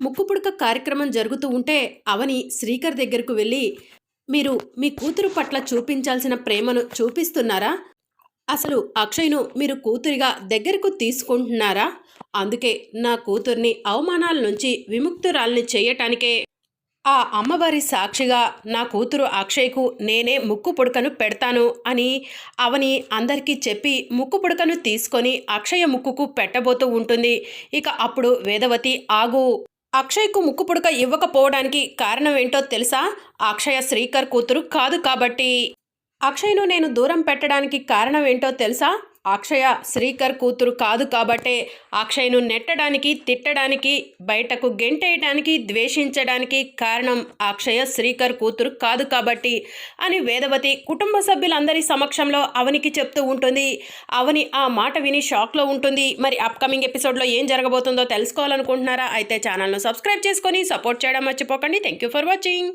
ముక్కు పుడక కార్యక్రమం జరుగుతూ ఉంటే అవని శ్రీకర్ దగ్గరకు వెళ్ళి మీరు మీ కూతురు పట్ల చూపించాల్సిన ప్రేమను చూపిస్తున్నారా? అసలు అక్షయ్ను మీరు కూతురిగా దగ్గరకు తీసుకుంటున్నారా? అందుకే నా కూతుర్ని అవమానాల నుంచి విముక్తురాల్ని చేయటానికే ఆ అమ్మవారి సాక్షిగా నా కూతురు అక్షయ్కు నేనే ముక్కు పుడకను పెడతాను అని అవని అందరికీ చెప్పి ముక్కు పుడకను తీసుకొని అక్షయ ముక్కుకు పెట్టబోతూ ఉంటుంది. ఇక అప్పుడు వేదవతి ఆగు! అక్షయ్కు ముక్కు పుడక ఇవ్వకపోవడానికి కారణం ఏంటో తెలుసా? అక్షయ శ్రీకర్ కూతురు కాదు కాబట్టి. అక్షయ్ను నేను దూరం పెట్టడానికి కారణం ఏంటో తెలుసా? అక్షయ శ్రీకర్ కూతురు కాదు కాబట్టే అక్షయ్ను నెట్టడానికి తిట్టడానికి బయటకు గెంటేయడానికి ద్వేషించడానికి కారణం అక్షయ శ్రీకర్ కూతురు కాదు కాబట్టి అని వేదవతి కుటుంబ సభ్యులందరి సమక్షంలో అవనికి చెప్తూ ఉంటుంది. అవని ఆ మాట విని షాక్లో ఉంటుంది. మరి అప్కమింగ్ ఎపిసోడ్లో ఏం జరగబోతుందో తెలుసుకోవాలనుకుంటున్నారా? అయితే ఛానల్ను సబ్స్క్రైబ్ చేసుకొని సపోర్ట్ చేయడం మర్చిపోకండి. Thank you for watching